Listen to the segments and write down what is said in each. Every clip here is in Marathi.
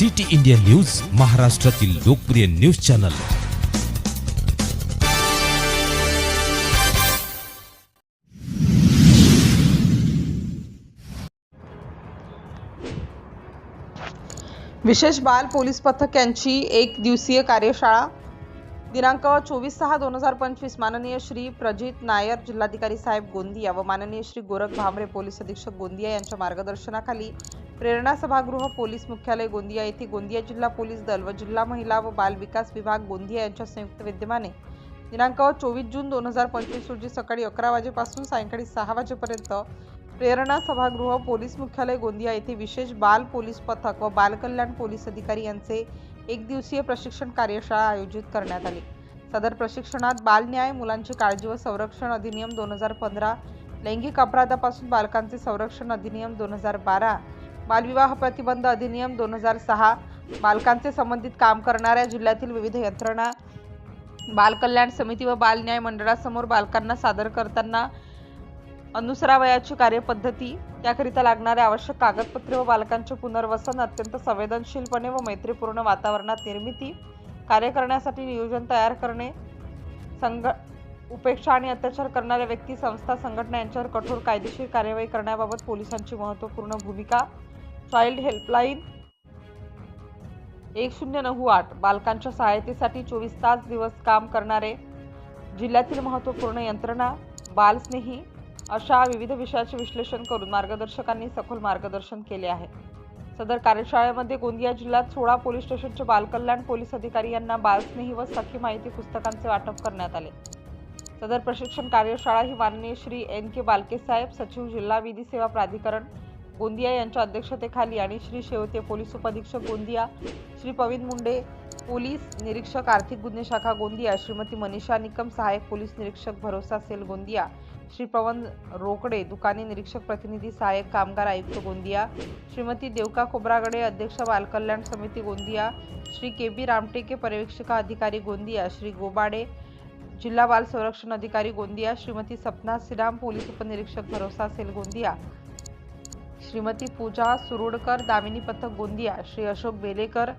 सिटी इंडिया न्यूज महाराष्ट्रातील लोकप्रिय न्यूज चॅनल. विशेष बाल पोलीस पथक यांची एक दिवसीय कार्यशाळा. दिनांक चोवीस सहा दोन हजार पंचवीस माननीय श्री प्रजित नायर जिल्हाधिकारी साहेब गोंदिया व माननीय श्री गोरख भामरे पोलीस अधीक्षक गोंदिया यांच्या मार्गदर्शनाखाली प्रेरणा सभागृह पोलीस मुख्यालय गोंदिया येथे गोंदिया जिल्हा पोलीस दल व जिल्हा महिला व बाल विकास विभाग गोंदिया यांच्या संयुक्त विद्यमाने दिनांक चोवीस जून दोन हजार पंचवीस रोजी सकाळी अकरा वाजेपासून सायंकाळी सहा वाजेपर्यंत प्रेरणा सभागृह पोलीस मुख्यालय गोंदिया येथे विशेष बाल पोलीस पथक व बालकल्याण पोलीस अधिकारी यांचे एक दिवसीय प्रशिक्षण कार्यशाळा आयोजित करण्यात आली. सदर प्रशिक्षणात बाल न्याय मुलांची काळजी व संरक्षण अधिनियम दोन हजार पंधरा लैंगिक अपराधापासून बालकांचे संरक्षण अधिनियम दोन हजार बारा बालविवाह प्रतिबंध अधिनियम दोन हजार सहा. बालकांचे संबंधित काम करणाऱ्या जिल्ह्यातील विविध यंत्रणा बालकल्याण समिती व बाल न्याय मंडळासमोर बालकांना सादर करताना अनुसरावयाची कार्यपद्धती त्याकरिता लागणारे आवश्यक कागदपत्रे व बालकांचे पुनर्वसन अत्यंत संवेदनशीलपणे व मैत्रीपूर्ण वातावरणात निर्मिती कार्य करण्यासाठी नियोजन तयार करणे संघ उपेक्षा आणि अत्याचार करणाऱ्या व्यक्ती संस्था संघटना यांच्यावर कठोर कायदेशीर कार्यवाही करण्याबाबत पोलिसांची महत्त्वपूर्ण भूमिका चाइल्ड हेल्पलाईन एक शून्य नऊ आठ. बालकांच्या सहायतेसाठी चोवीस तास दिवस काम करणारे जिल्ह्यातील महत्त्वपूर्ण यंत्रणा बालस्नेही अशा विविध विषयाचे विश्लेषण करून मार्गदर्शकांनी सखोल मार्गदर्शन केले आहे. सदर कार्यशाळेमध्ये गोंदिया जिल्ह्यात सोळा पोलीस स्टेशनचे बालकल्याण पोलीस अधिकारी यांना बालस्नेही व सखी माहिती पुस्तकांचे वाटप करण्यात आले. सदर प्रशिक्षण कार्यशाळा ही माननीय श्री एन के बालके साहेब सचिव जिल्हा विधी सेवा प्राधिकरण गोंदिया यांच्या अध्यक्षतेखाली आणि श्री शेवते पोलीस उपाधीक्षक गोंदिया श्री पवीन मुंडे पोलीस निरीक्षक आर्थिक गुन्हे शाखा गोंदिया श्रीमती मनीषा निकम सहाय्यक पोलीस निरीक्षक भरोसा सेल गोंदिया श्री पवन रोकडे दुकाने निरीक्षक प्रतिनिधी सहाय्यक कामगार आयुक्त गोंदिया श्रीमती देवका खोब्रागडे अध्यक्ष बालकल्याण समिती गोंदिया श्री के बी रामटेके पर्यवेक्षिका अधिकारी गोंदिया श्री गोबाडे जिल्हा बाल संरक्षण अधिकारी गोंदिया श्रीमती सपना श्रीराम पोलीस उपनिरीक्षक भरोसा सेल गोंदिया श्रीमती पूजा सुरोडकर दामिनी पथक गोंदिया श्री अशोक बेलेकर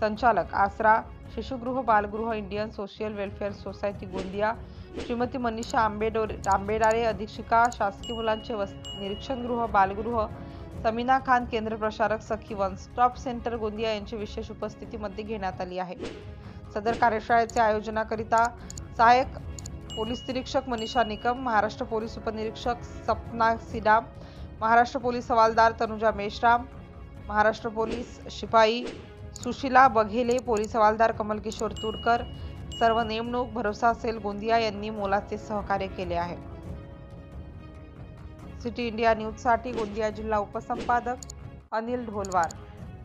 संचालक आसरा शिशुगृह बालगृह Indian social welfare society Gondia Shrimati Manisha Ambedore Ambedare अधीक्षिका शासकीय मुलांचे वस निरीक्षणगृह बालगृह समीना खान केंद्र प्रसारक Sakhi one stop centre Gondia यांची विशेष उपस्थितीमध्ये घेण्यात आली आहे. सदर कार्यशाळेचे आयोजनाकरिता सहाय्यक पोलीस निरीक्षक मनीषा निकम महाराष्ट्र पोलीस उपनिरीक्षक सपना सिडाम महाराष्ट्र पोलीस हवालदार तनुजा मेश्राम महाराष्ट्र पोलीस शिपाई सुशिला बघेले पोलीस हवालदार कमलकिशोर तुरकर सर्व नेमणूक भरोसा असेल गोंदिया यांनी मोलाचे सहकार्य केले आहे. सिटी इंडिया न्यूजसाठी गोंदिया जिल्हा उपसंपादक अनिल ढोलवार.